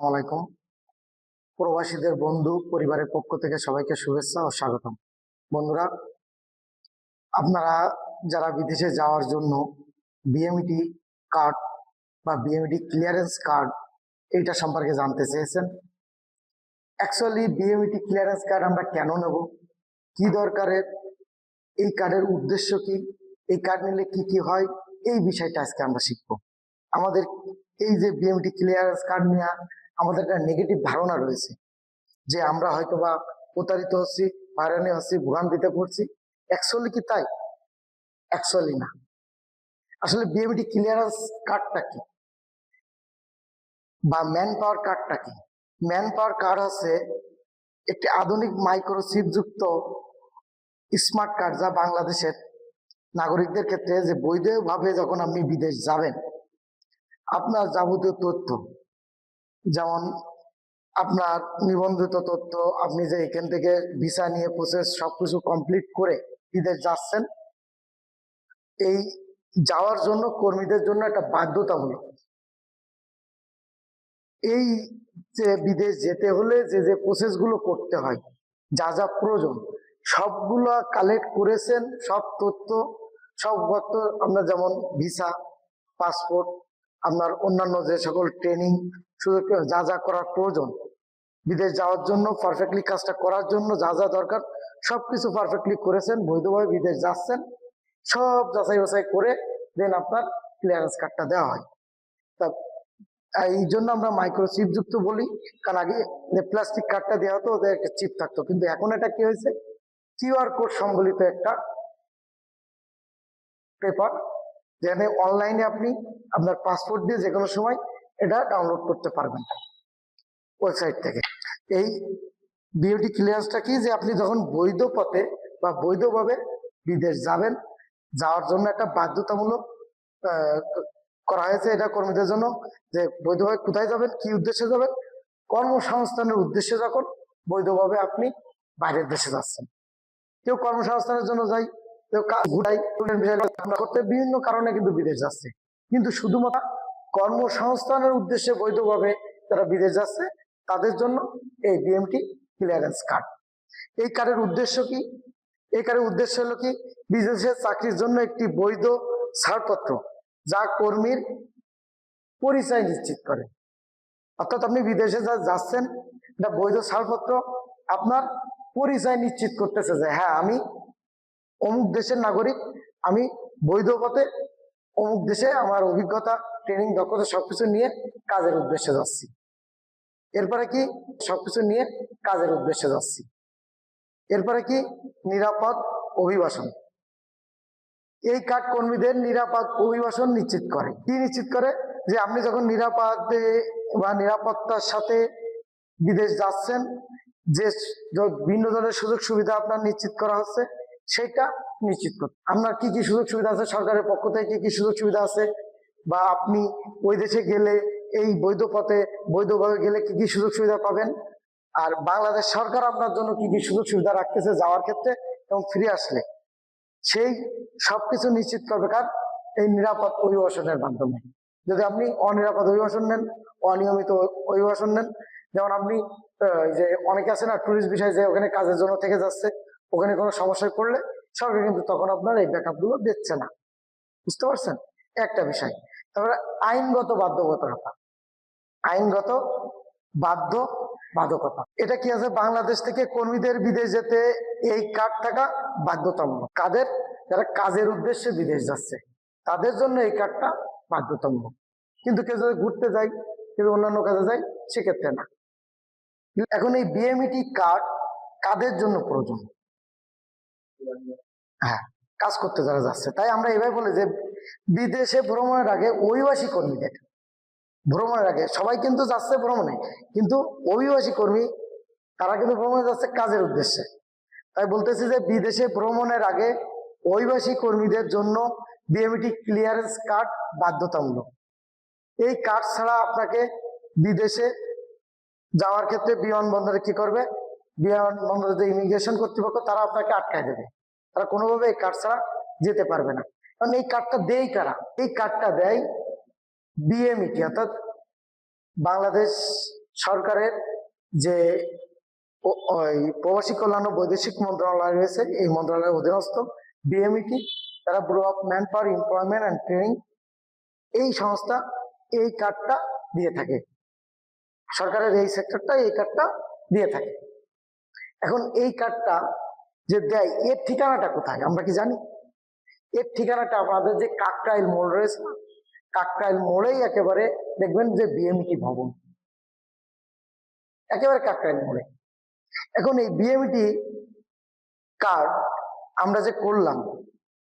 আলাইকুম প্রবাসীদের বন্ধু, পরিবারের পক্ষ থেকে সবাইকে শুভেচ্ছা ও স্বাগতম। বন্ধুরা, আপনারা যারা বিদেশে যাওয়ার জন্য বিএমইটি কার্ড বা বিএমইটি ক্লিয়ারেন্স কার্ড এইটা সম্পর্কে জানতে চেয়েছেন অ্যাকচুয়ালি বিএমইটি ক্লিয়ারেন্স কার্ড আমরা কেন নেব? কি দরকারের এই কার্ডের উদ্দেশ্য কি? এই কার্ড নিলে কি কি হয়? এই বিষয়টা আজকে আমরা শিখব। আমাদের এই যে বিএমটি ক্লিয়ারেন্স কার্ড নিয়ে আমাদের একটা নেগেটিভ ধারণা রয়েছে যে আমরা হয়তো বা প্রতারিত হচ্ছি হয়রানি হচ্ছি ভোগান্তিতে পড়ছি। অ্যাকচুয়ালি কি তাই? অ্যাকচুয়ালি না। আসলে বিএমটি ক্লিয়ারেন্স কার্ডটা কি? বা ম্যান পাওয়ার কার্ডটা কি? ম্যান পাওয়ার কার্ড হচ্ছে একটি আধুনিক মাইক্রোচিপ যুক্ত স্মার্ট কার্ড যা বাংলাদেশের নাগরিকদের ক্ষেত্রে যে বৈধভাবে যখন আপনি বিদেশ যাবেন, আপনার যাবতীয় তথ্য যেমন আপনার নিবন্ধিত তথ্য, আপনি যে এখান থেকে ভিসা নিয়ে প্রসেস সবকিছু কমপ্লিট করে বিদেশ যাচ্ছেন, এই যাওয়ার জন্য কর্মীদের জন্য একটা বাধ্যতামূলক। এই যে বিদেশ যেতে হলে যে যে প্রসেসগুলো করতে হয়, যা যা প্রয়োজন, সবগুলো কালেক্ট করেছেন, সব তথ্য সব তথ্য আমরা যেমন ভিসা পাসপোর্ট আপনার অন্যান্য যে সকল ট্রেনিং শুধু যা যা করার প্রয়োজন, বিদেশ যাওয়ার জন্য পারফেক্টলি কাজটা করার জন্য যা যা দরকার, সবকিছু পারফেক্টলি করেছেন, বৈধভাবে বিদেশ যাচ্ছেন, সব যাচাই বাছাই করে দেন আপনার ক্লিয়ারেন্স কার্ডটা দেওয়া হয়। তা, এই জন্য আমরা মাইক্রো চিপ যুক্ত বলি, কারণ আগে প্লাস্টিক কার্ডটা দেওয়া হতো ওদের একটা চিপ থাকতো। কিন্তু এখন এটা কি হয়েছে? কিউআর কোড সম্বলিত একটা পেপার যেখানে অনলাইনে আপনি আপনার পাসপোর্ট দিয়ে যে কোনো সময় এটা ডাউনলোড করতে পারবেন ওয়েবসাইট থেকে। এই বিওটি ক্লিয়ারেন্সটা কি যে আপনি যখন বৈধ পথে বা বৈধভাবে বিদেশ যাবেন, যাওয়ার জন্য একটা বাধ্যতামূলক করা হয়েছে এটা কর্মীদের জন্য যে বৈধভাবে কোথায় যাবেন, কি উদ্দেশ্যে যাবেন, কর্মসংস্থানের উদ্দেশ্যে যখন বৈধভাবে আপনি বাইরের দেশে যাচ্ছেন। কেউ কর্মসংস্থানের জন্য যায় বিভিন্ন কারণে কিন্তু বিদেশ যাচ্ছে। কিন্তু শুধুমাত্র কর্মসংস্থানের উদ্দেশ্যে বৈধভাবে যারা বিদেশ যাচ্ছে, তাদের জন্য এই বিএমটি ক্লিয়ারেন্স কার্ড এই কার্ডের উদ্দেশ্য কি? এই কার্ডের উদ্দেশ্য হলো কি? বিদেশের চাকরির জন্য একটি বৈধ ছাড়পত্র যা কর্মীর পরিচয় নিশ্চিত করে। অর্থাৎ আপনি বিদেশে যা যাচ্ছেন, এটা বৈধ ছাড়পত্র, আপনার পরিচয় নিশ্চিত করতেছে যে হ্যাঁ আমি অমুক দেশের নাগরিক, আমি বৈধ পথে অমুক দেশে আমার অভিজ্ঞতা ট্রেনিং দক্ষতা সবকিছু নিয়ে কাজের উদ্দেশ্যে যাচ্ছি। এরপরে কি সবকিছু নিয়ে কাজের উদ্দেশ্যে যাচ্ছি? এরপরে কি নিরাপদ অভিবাসন? এই কার্ড কর্মীদের নিরাপদ অভিবাসন নিশ্চিত করে। কি নিশ্চিত করে? যে আপনি যখন নিরাপদে বা নিরাপত্তার সাথে বিদেশ যাচ্ছেন, যে ভিন্ন ধরনের সুযোগ সুবিধা আপনার নিশ্চিত করা হচ্ছে সেটা নিশ্চিত করতে আপনার কি কি সুযোগ সুবিধা আছে? সরকারের পক্ষ থেকে কি কি সুযোগ সুবিধা আছে? বা আপনি ওই দেশে গেলে, এই বৈধ পথে, বৈধভাবে গেলে কি কি সুযোগ সুবিধা পাবেন? আর বাংলাদেশ সরকার আপনার জন্য কি কি সুযোগ সুবিধা রাখতেছে যাওয়ার ক্ষেত্রে এবং ফিরে আসলে? সেই সবকিছু নিশ্চিত করবে কার? এই নিরাপদ অভিবাসনের মাধ্যমে। যদি আপনি অনিরাপদ অভিবাসন নেন, অনিয়মিত অভিবাসন নেন, যেমন আপনি যে অনেকে আছে না টুরিস্ট বিষয় যে ওখানে কাজের জন্য থেকে যাচ্ছে ওখানে কোনো সমস্যায় পড়লে সরকার কিন্তু তখন আপনার এই ব্যাকআপগুলো দিচ্ছে না। বুঝতে পারছেন? একটা বিষয়। তারপরে আইনগত বাধ্যবাধকতা আইনগত বাধ্য বাধকতা এটা কি আছে? বাংলাদেশ থেকে কর্মীদের বিদেশ যেতে এই কার্ড থাকা বাধ্যতামূলক। কাদের? যারা কাজের উদ্দেশ্যে বিদেশ যাচ্ছে। তাদের জন্য এই কার্ডটা বাধ্যতামূলক। কিন্তু কেউ যদি ঘুরতে যায়, কেউ অন্যান্য কাজে যায়, সেক্ষেত্রে না। এখন এই বিএমইটি কার্ড কাদের জন্য প্রয়োজন? হ্যাঁ কাজ করতে যারা যাচ্ছে। তাই আমরা এভাবে বলি যে, বিদেশে ভ্রমণের আগে অভিবাসী কর্মীদের ভ্রমণের আগে সবাই কিন্তু যাচ্ছে ভ্রমণে, কিন্তু অভিবাসী কর্মী, তারা কিন্তু ভ্রমণে যাচ্ছে কাজের উদ্দেশ্যে। তাই বলতেছি যে, বিদেশে ভ্রমণের আগে অভিবাসী কর্মীদের জন্য বিএমটি ক্লিয়ারেন্স কার্ড বাধ্যতামূলক। এই কার্ড ছাড়া আপনাকে বিদেশে যাওয়ার ক্ষেত্রে বিমানবন্দরে কি করবে? বিমানবন্দরে ইমিগ্রেশন কর্তৃপক্ষ, তারা আপনাকে আটকায় দেবে। তারা কোনোভাবে এই কার্ড ছাড়া যেতে পারবে না। কারণ এই কার্ডটা দেয় কারা? এই কার্ডটা দেয় বিএমইটি অর্থাৎ বাংলাদেশ সরকারের যে প্রবাসী কল্যাণ ও বৈদেশিক মন্ত্রণালয় রয়েছে, এই মন্ত্রণালয়ের অধীনস্থ বিএমইটি তারা bureau of manpower employment and training এই সংস্থা এই কার্ডটা দিয়ে থাকে। সরকারের এই সেক্টরটা এই কার্ডটা দিয়ে থাকে। এখন এই কার্ডটা যে দেয়, এর ঠিকানাটা কোথায়? আমরা কি জানি? এর ঠিকানাটা আমাদের যে কাকরাইল মোড় রয়েছে না, কাকরাইল মোড়েই একেবারে দেখবেন যে বিএমটি ভবন। একেবারে কাকরাইল মোড়ে। এখন এই বিএমটি কার্ড আমরা যে করলাম,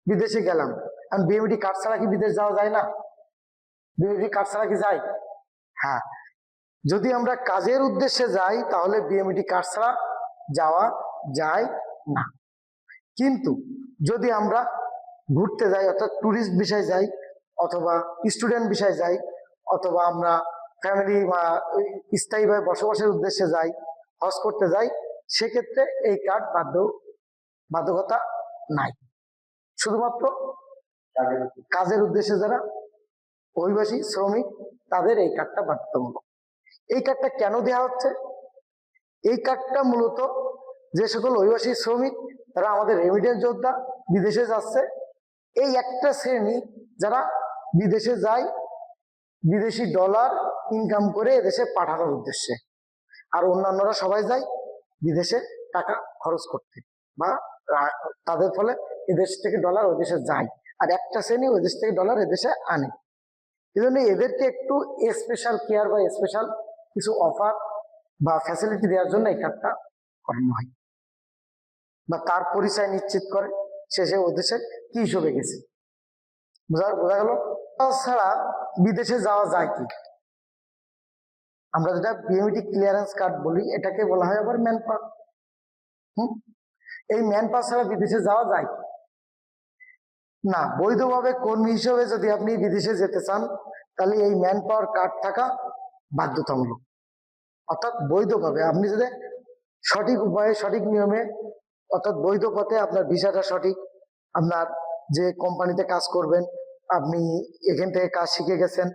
বিদেশে গেলাম, এখন বিএমটি কার্ড ছাড়া কি বিদেশ যাওয়া যায় না? বিএমটি কার্ড ছাড়া কি যায়? হ্যাঁ। যদি আমরা কাজের উদ্দেশ্যে যাই, তাহলে বিএমটি কার্ড ছাড়া যাওয়া যায় না। কিন্তু যদি আমরা ঘুরতে যাই অর্থাৎ ট্যুরিস্ট বিষয়ে যাই অথবা স্টুডেন্ট বিষয়ে যাই অথবা আমরা ফ্যামিলি বা ওই স্থায়ীভাবে বসবাসের উদ্দেশ্যে যাই হজ করতে যাই সেক্ষেত্রে এই কার্ড বাধ্য বাধ্যকতা নাই। শুধুমাত্র কাজের উদ্দেশ্যে। যারা অভিবাসী শ্রমিক তাদের এই কার্ডটা বাধ্যতামূলক। এই কার্ডটা কেন দেওয়া হচ্ছে? এই কার্ডটা মূলত যে সকল অভিবাসী শ্রমিক, তারা আমাদের রেমিডেন্স যোদ্ধা বিদেশে যাচ্ছে। এই একটা শ্রেণি যারা বিদেশে যায়, বিদেশি ডলার ইনকাম করে এদেশে পাঠানোর উদ্দেশ্যে। আর অন্যান্যরা সবাই যায় বিদেশে টাকা খরচ করতে বা তাদের ফলে এদেশ থেকে ডলার ওই দেশে যায়। আর একটা শ্রেণি ওই দেশ থেকে ডলার এদেশে আনে। এই জন্য এদেরকে একটু স্পেশাল কেয়ার বা স্পেশাল কিছু অফার বা ফ্যাসিলিটি দেওয়ার জন্য এই কার্ডটা করানো হয়। বা তার পরিচয় নিশ্চিত করে সে সে দেশে কি হিসেবে গেছে। বোঝা বোঝা গেল? তাছাড়া বিদেশে যাওয়া যায় কি? আমরা যেটা বিএমটি ক্লিয়ারেন্স কার্ড বলি, এটাকে বলা হয় আবার ম্যান পাওয়ার হুম? এই ম্যান পাওয়ার ছাড়া বিদেশে যাওয়া যায় কি? না, বৈধভাবে কর্মী হিসেবে যদি আপনি বিদেশে যেতে চান, তাহলে এই ম্যান পাওয়ার কার্ড থাকা বাধ্যতামূলক। অর্থাৎ বৈধভাবে। আপনি যদি সঠিক উপায়ে, সঠিক নিয়মে অর্থাৎ বৈধ পথে আপনার ভিসাটা সঠিক, আপনার যে কোম্পানিতে কাজ করবেন, আপনি এখান থেকে কাজ শিখে গেছেন,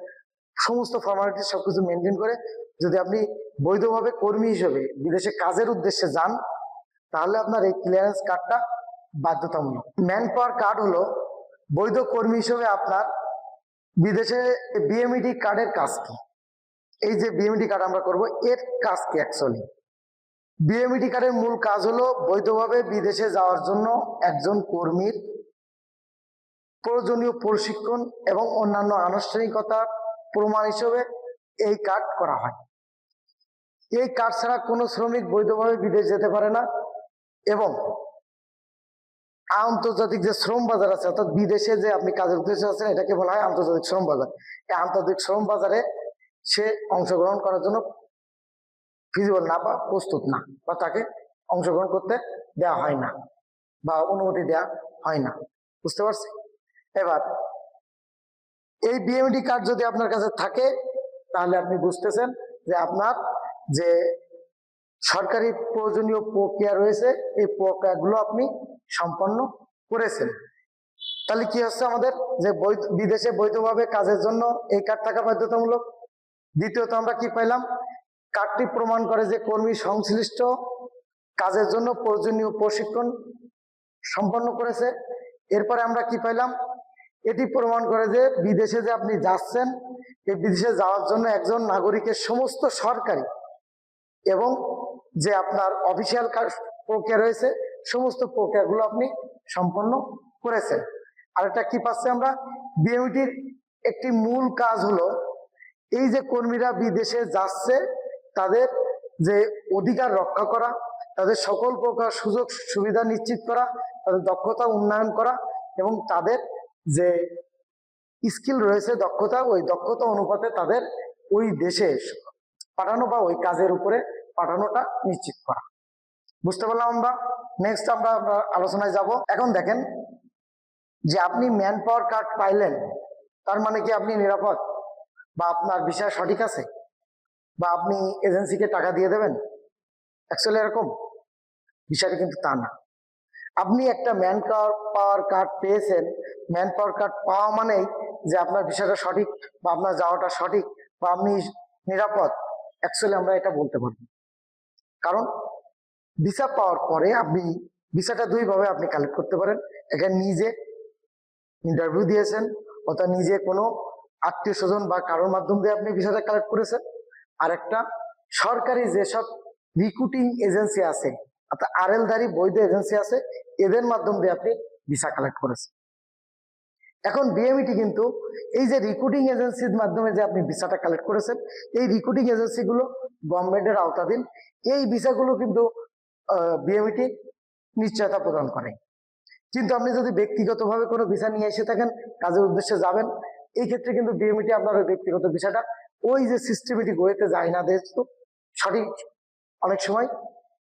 সমস্ত ফর্মালিটি সবকিছু মেনটেন করে যদি আপনি বৈধভাবে কর্মী হিসেবে বিদেশে কাজের উদ্দেশ্যে যান, তাহলে আপনার এই ক্লিয়ারেন্স কার্ডটা বাধ্যতামূলক। ম্যান পাওয়ার কার্ড হলো বৈধ কর্মী হিসেবে আপনার বিদেশে বিএমইডি কার্ডের কাজ কি? এই যে বিএমইডি কার্ড আমরা করব, এর কাজ কি অ্যাকচুয়ালি বিএমইডি কার্ডের মূল কাজ হলো বৈধভাবে বিদেশে যাওয়ার জন্য একজন কর্মীর প্রয়োজনীয় প্রশিক্ষণ এবং অন্যান্য আনুষ্ঠানিকতার প্রমাণ হিসেবে এই কার্ড করা হয়। এই কার্ড ছাড়া কোনো শ্রমিক বৈধভাবে বিদেশ যেতে পারে না এবং আন্তর্জাতিক যে শ্রম বাজার আছে, অর্থাৎ বিদেশে যে আপনি কাজের উদ্দেশ্যে আছেন, এটাকে বলা হয় আন্তর্জাতিক শ্রম বাজার। এই আন্তর্জাতিক শ্রম বাজারে সে অংশগ্রহণ করার জন্য ফিজিবল না বা প্রস্তুত না বা তাকে অংশগ্রহণ করতে দেয়া হয় না বা অনুমতি দেয়া হয় না। বুঝতে পারছি? এবার, এই বিএমডি কার্ড যদি আপনার কাছে থাকে, তাহলে আপনি বুঝতেছেন যে আপনার যে সরকারি প্রয়োজনীয় প্রক্রিয়া রয়েছে, এই প্রক্রিয়াগুলো আপনি সম্পন্ন করেছেন। তাহলে কি হচ্ছে আমাদের? যে বৈধ, বিদেশে বৈধভাবে কাজের জন্য এই কার্ড থাকা বাধ্যতামূলক দ্বিতীয়ত আমরা কি পাইলাম? কার্ডটি প্রমাণ করে যে কর্মী সংশ্লিষ্ট কাজের জন্য প্রয়োজনীয় প্রশিক্ষণ সম্পন্ন করেছে। এরপরে আমরা কি পাইলাম? এটি প্রমাণ করে যে বিদেশে যে আপনি যাচ্ছেন, এই বিদেশে যাওয়ার জন্য একজন নাগরিকের সমস্ত সরকারি এবং যে আপনার অফিসিয়াল প্রক্রিয়া রয়েছে, সমস্ত প্রক্রিয়াগুলো আপনি সম্পন্ন করেছেন। আর এটা কি পাচ্ছে আমরা? বিএমটির একটি মূল কাজ হলো এই যে কর্মীরা বিদেশে যাচ্ছে, তাদের যে অধিকার রক্ষা করা, তাদের সকল প্রকার সুযোগ সুবিধা নিশ্চিত করা, তাদের দক্ষতা উন্নয়ন করা এবং তাদের যে স্কিল রয়েছে দক্ষতা, ওই দক্ষতা অনুপাতে তাদের ওই দেশে পাঠানো বা ওই কাজের উপরে পাঠানোটা নিশ্চিত করা। বুঝতে পারলাম আমরা? নেক্সট আমরা আলোচনায় যাব। এখন দেখেন যে আপনি ম্যান পাওয়ার কার্ড পাইলেন, তার মানে কি আপনি নিরাপদ? বা আপনার বিষয় সঠিক আছে? বা আপনি এজেন্সিকে টাকা দিয়ে দেবেন? অ্যাকচুয়ালি এরকম। বিষয়টা কিন্তু তা না। আপনি একটা ম্যান পাওয়ার কার্ড পেয়েছেন। ম্যান পাওয়ার কার্ড পাওয়া মানেই যে আপনার বিষয়টা সঠিক বা আপনার যাওয়াটা সঠিক বা আপনি নিরাপদ। অ্যাকচুয়ালি আমরা এটা বলতে পারব। কারণ ভিসা পাওয়ার পরে আপনি ভিসাটা দুইভাবে আপনি কালেক্ট করতে পারেন। এখানে নিজে ইন্টারভিউ দিয়েছেন, অর্থাৎ নিজে কোনো আত্মীয় স্বজন বা কারোর মাধ্যম দিয়ে আপনি ভিসাটা কালেক্ট করেছেন। আর একটা সরকারি যেসব রিক্রুটিং এজেন্সি আছে, অর্থাৎ আরএলধারী বৈধ এজেন্সি আছে, এদের মাধ্যম দিয়ে আপনি ভিসা কালেক্ট করেছেন। এখন বিএমইটি কিন্তু এই যে রিক্রুটিং এজেন্সির মাধ্যমে যে আপনি ভিসাটা কালেক্ট করেছেন, এই রিক্রুটিং এজেন্সিগুলো গভর্নমেন্টের আওতাধীন, এই ভিসাগুলো কিন্তু বিএমইটি নিশ্চয়তা প্রদান করে। কিন্তু আপনি যদি ব্যক্তিগতভাবে কোনো ভিসা নিয়ে এসে থাকেন, কাজের উদ্দেশ্যে যাবেন এই ক্ষেত্রে কিন্তু বিএমইটি আপনার ব্যক্তিগত ভিসাটা, ওই যে সিস্টেমেটিক ওয়েতে যায় না যেহেতু সঠিক অনেক সময়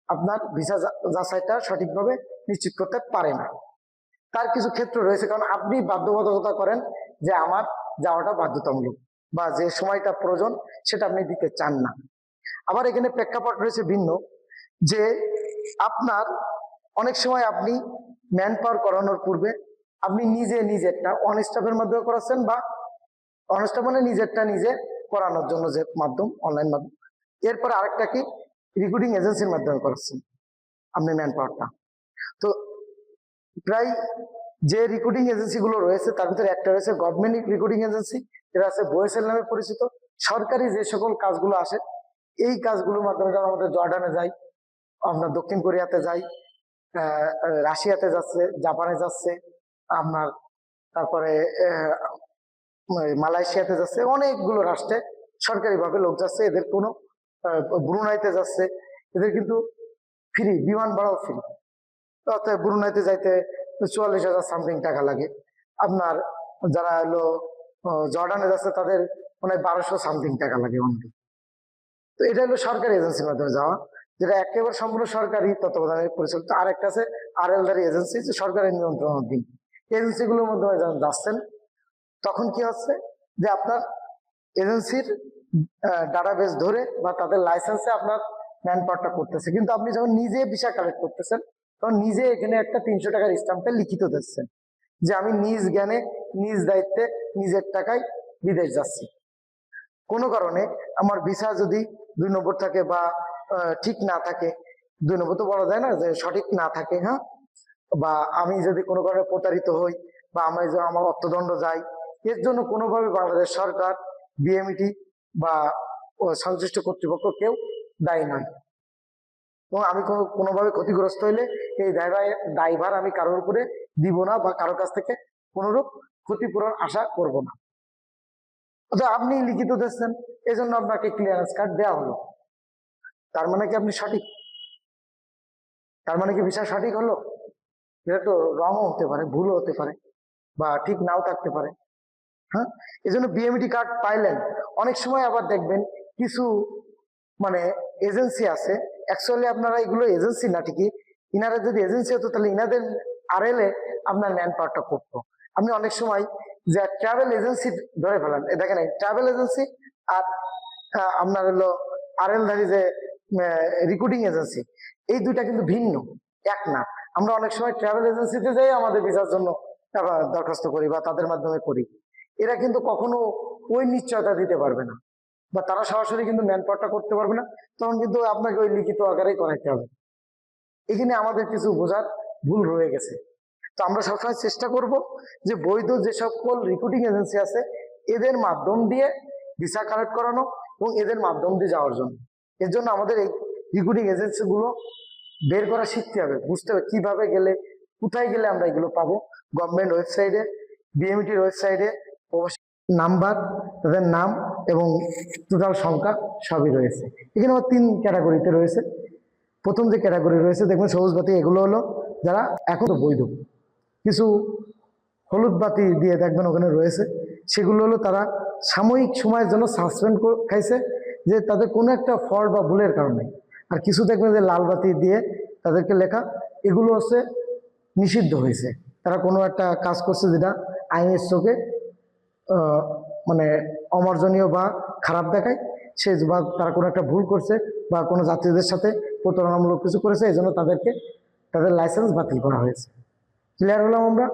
আপনার ভিসা যাচাইটা সঠিকভাবে নিশ্চিত করতে পারে না। তার কিছু ক্ষেত্র রয়েছে, কারণ আপনি বাধ্যবাধকতা করেন যে আমার যাওয়াটা বাধ্যতামূলক বা যে সময়টা প্রয়োজন সেটা আপনি দিতে চান না। আবার এখানে প্রেক্ষাপট রয়েছে ভিন্ন, যে আপনার অনেক সময় আপনি ম্যান পাওয়ার করানোর পূর্বে আপনি নিজে নিজেরটা অন স্টাফের মাধ্যমে করাচ্ছেন বা অন স্টাফ মানে নিজেরটা নিজে করানোর জন্য যে মাধ্যম অনলাইন মাধ্যম। এরপর আরেকটা কি? রিক্রুটিং এজেন্সির মাধ্যমে করাচ্ছেন আপনি ম্যান পাওয়ারটা তো প্রায় যে রিক্রুটিং এজেন্সি গুলো রয়েছে, তার ভিতরে একটা রয়েছে গভর্নমেন্ট রিক্রুটিং এজেন্সি এটা আছে বোয়েসেল নামে পরিচিত। সরকারি যে সকল কাজগুলো আসে, এই কাজগুলোর মাধ্যমে যেমন আমাদের জর্ডানে যাই আপনার দক্ষিণ কোরিয়াতে যাই রাশিয়াতে যাচ্ছে, জাপানে যাচ্ছে আপনার তারপরে মালয়েশিয়াতে যাচ্ছে, অনেকগুলো রাষ্ট্রে সরকারিভাবে লোক যাচ্ছে, এদের কোনো ব্রুনাইতে যাচ্ছে, এদের কিন্তু ফ্রি বিমান ভাড়াও ফ্রি অর্থাৎ ব্রুনাইতে যাইতে চুয়াল্লিশ হাজার সামথিং টাকা লাগে। আপনার যারা হলো জর্ডানে যাচ্ছে, তাদের মানে বারোশো সামথিং টাকা লাগে অনলি তো এটা হলো সরকারি এজেন্সির মাধ্যমে যাওয়া, যেটা একেবারে সম্পূর্ণ সরকারি তত্ত্বাবধানে পরিচালিত। আর একটা আছে আর এলদারি এজেন্সি, যে সরকারের নিয়ন্ত্রণাধীন। এজেন্সিগুলোর মাধ্যমে যখন যাচ্ছেন, তখন কি হচ্ছে যে আপনার এজেন্সির ডাটাবেস ধরে বা তাদের লাইসেন্সে আপনার ম্যান পাওয়ারটা করতেছে। কিন্তু আপনি যখন নিজে ভিসা কালেক্ট করতেছেন, তখন নিজে এখানে একটা তিনশো টাকার স্টাম্পে লিখিত দিচ্ছেন যে আমি নিজ জ্ঞানে, নিজ দায়িত্বে, নিজের টাকায় বিদেশ যাচ্ছি। কোনো কারণে আমার ভিসা যদি দুই নম্বর থাকে বা ঠিক না থাকে, দুই নম্বর তো বলা যায় না যে সঠিক না থাকে হ্যাঁ? বা আমি যদি কোনো কারণে প্রতারিত হই বা আমি আমার অর্থদণ্ড যাই এর জন্য কোনোভাবে বাংলাদেশ সরকার বিএমইটি বা সংশ্লিষ্ট কর্তৃপক্ষ কেউ দায়ী নয়। এবং আমি কোনোভাবে ক্ষতিগ্রস্ত হইলে এই দায়ভার দায়ভার আমি কারোর উপরে দিব না বা কারোর কাছ থেকে কোনোরূপ ক্ষতিপূরণ আশা করব না। অর্থাৎ আপনি লিখিত দিচ্ছেন এই জন্য আপনাকে ক্লিয়ারেন্স কার্ড দেওয়া হলো। তার মানে কি আপনি সঠিক? তার মানে কি বিষয় সঠিক হলো? এটা তো রঙও হতে পারে ভুলও হতে পারে বা ঠিক নাও থাকতে পারে। হ্যাঁ? এই জন্য বিএমইটি কার্ড পাইলেন। অনেক সময় আবার দেখবেন কিছু মানে এজেন্সি আছে অ্যাকচুয়ালি আপনারা এগুলো এজেন্সি না ঠিকই? ইনারা যদি এজেন্সি হতো তাহলে ইনাদের আর এলে আপনার ম্যান পাওয়ারটা করতো। আপনি অনেক সময় যে ট্রাভেল এজেন্সি ধরে ফেলেন দেখেন ট্রাভেল এজেন্সি আর আহ, আপনার হলো আরএলধারী যে রিক্রুটিং এজেন্সি এই দুইটা কিন্তু ভিন্ন এক না। আমরা অনেক সময় ট্রাভেল এজেন্সিতে যাই, আমাদের ভিসার জন্য দরখাস্ত করি বা তাদের মাধ্যমে করি। এরা কিন্তু কখনো ওই নিশ্চয়তা দিতে পারবে না বা তারা সরাসরি কিন্তু ম্যান পাওয়ারটা করতে পারবে না, তখন কিন্তু আপনাকে ওই লিখিত আকারেই করাইতে হবে। এখানে আমাদের কিছু বোঝার ভুল রয়ে গেছে। তো আমরা সবসময় চেষ্টা করব যে বৈধ যে সকল রিক্রুটিং এজেন্সি আছে, এদের মাধ্যম দিয়ে ভিসা কালেক্ট করানো এবং এদের মাধ্যম দিয়ে যাওয়ার জন্য। এর জন্য আমাদের এই রিক্রুটিং এজেন্সিগুলো বের করা শিখতে হবে, বুঝতে হবে কীভাবে গেলে, কোথায় গেলে আমরা এগুলো পাবো। গভর্নমেন্ট ওয়েবসাইটে বিএমটির ওয়েবসাইটে নাম্বার, তাদের নাম এবং টোটাল সংখ্যা সবই রয়েছে। এখানে আমার তিন ক্যাটাগরিতে রয়েছে। প্রথম যে ক্যাটাগরি রয়েছে দেখবেন সবুজ বাতি, এগুলো হলো যারা এখন বৈধ। কিছু হলুদ বাতি দিয়ে দেখবেন ওখানে রয়েছে। সেগুলো হলো তারা সাময়িক সময়ের জন্য সাসপেন্ড খাইছে, যে তাদের কোনো একটা ফল্ট বা ভুলের কারণে আর কিছু দেখবেন যে লাল বাতি দিয়ে তাদেরকে লেখা, এগুলো হচ্ছে নিষিদ্ধ হয়েছে। তারা কোনো একটা কাজ করছে যেটা আইনের চোখে মানে অমার্জনীয় বা খারাপ দেখায়, সে বা তারা কোনো একটা ভুল করছে বা কোনো যাত্রীদের সাথে প্রতারণামূলক কিছু করেছে এই জন্য তাদেরকে, তাদের লাইসেন্স বাতিল করা হয়েছে। ক্লিয়ার হলাম আমরা?